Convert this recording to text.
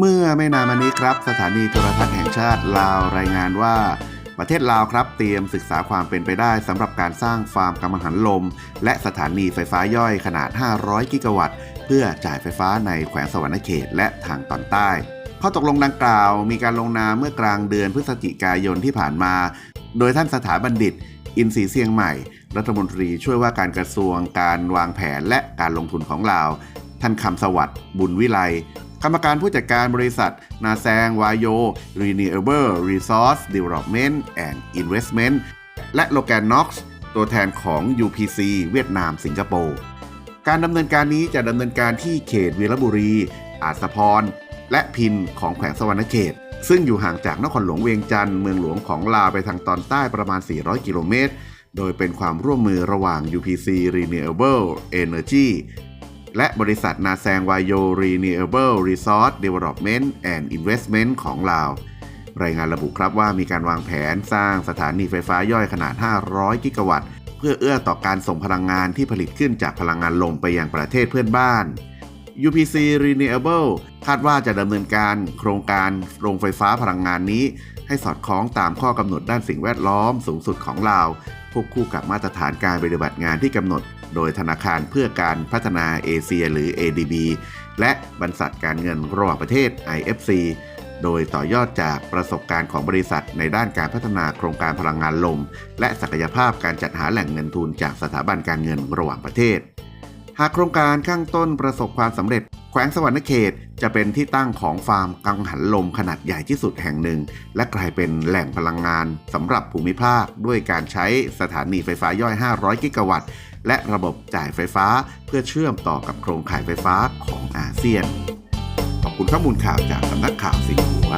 เมื่อไม่นานมานี้ครับ สถานีโทรทัศน์แห่งชาติลาวรายงานว่า ประเทศลาวครับเตรียมศึกษาความเป็นไปได้สำหรับการสร้างฟาร์มกังหันลม และสถานีไฟฟ้าย่อยขนาด 500 กิกะวัตต์ เพื่อจ่ายไฟฟ้าในแขวงสวรรณเขตและทางตอนใต้ข้อตกลงดังกล่าวมีการลงนามเมื่อกลางเดือนพฤศจิกายนที่ผ่านมา โดยท่านสถาบันดิต อินทรีเซียงใหม่ รัฐมนตรีช่วยว่าการกระทรวงการวางแผนและการลงทุนของลาว ท่านคำสวัสดิ์บุญวิไลกรรมการผู้จัดการบริษัท นาแซงวายโย Renewable Resource Development and Investment และโลแกนน็อกซ์ตัวแทนของ UPC เวียดนามสิงคโปร์ การดำเนินการนี้จะดำเนินการที่เขตวีรบุรี อาสพร และพินของแขวงสวรรณเขต ซึ่งอยู่ห่างจากนครหลวงเวียงจันทร์เมืองหลวงของลาวไปทางตอนใต้ประมาณ 400 กิโลเมตร โดยเป็นความร่วมมือระหว่าง UPC Renewable Energy และบริษัทนาแซงวายโย Renewable Resource Development and Investment ของลาว รายงานระบุครับว่ามีการวางแผนสร้างสถานีไฟฟ้าย่อยขนาด 500 กิกะวัตต์ เพื่อเอื้อต่อการส่งพลังงานที่ผลิตขึ้นจากพลังงานลมไปยังประเทศเพื่อนบ้าน UPC Renewable คาดว่าจะดำเนินการโครงการโรงไฟฟ้าพลังงานนี้ ให้สอดคล้องตามข้อกำหนดด้านสิ่งแวดล้อมสูงสุดของลาวควบคู่กับมาตรฐานการปฏิบัติงานที่กำหนด โดยธนาคารเพื่อการพัฒนาเอเชียหรือ ADB และบรรษัทการเงินระหว่างประเทศ IFC โดยต่อยอดจากประสบการณ์ของบริษัทในด้านการพัฒนาโครงการพลังงานลม และศักยภาพการจัดหาแหล่งเงินทุนจากสถาบันการเงินระหว่างประเทศ หากโครงการข้างต้นประสบความสำเร็จ แขวงสวรรณเขตจะเป็นที่ตั้งของฟาร์มกังหันลมขนาดใหญ่ที่สุดแห่งหนึ่ง และกลายเป็นแหล่งพลังงานสำหรับภูมิภาค ด้วยการใช้สถานีไฟฟ้าย่อย 500 กิกะวัตต์ และระบบจ่ายไฟฟ้าเพื่อเชื่อมต่อกับโครงข่ายไฟฟ้าของอาเซียน ขอบคุณข้อมูลข่าวจากสำนักข่าวสิงห์หัว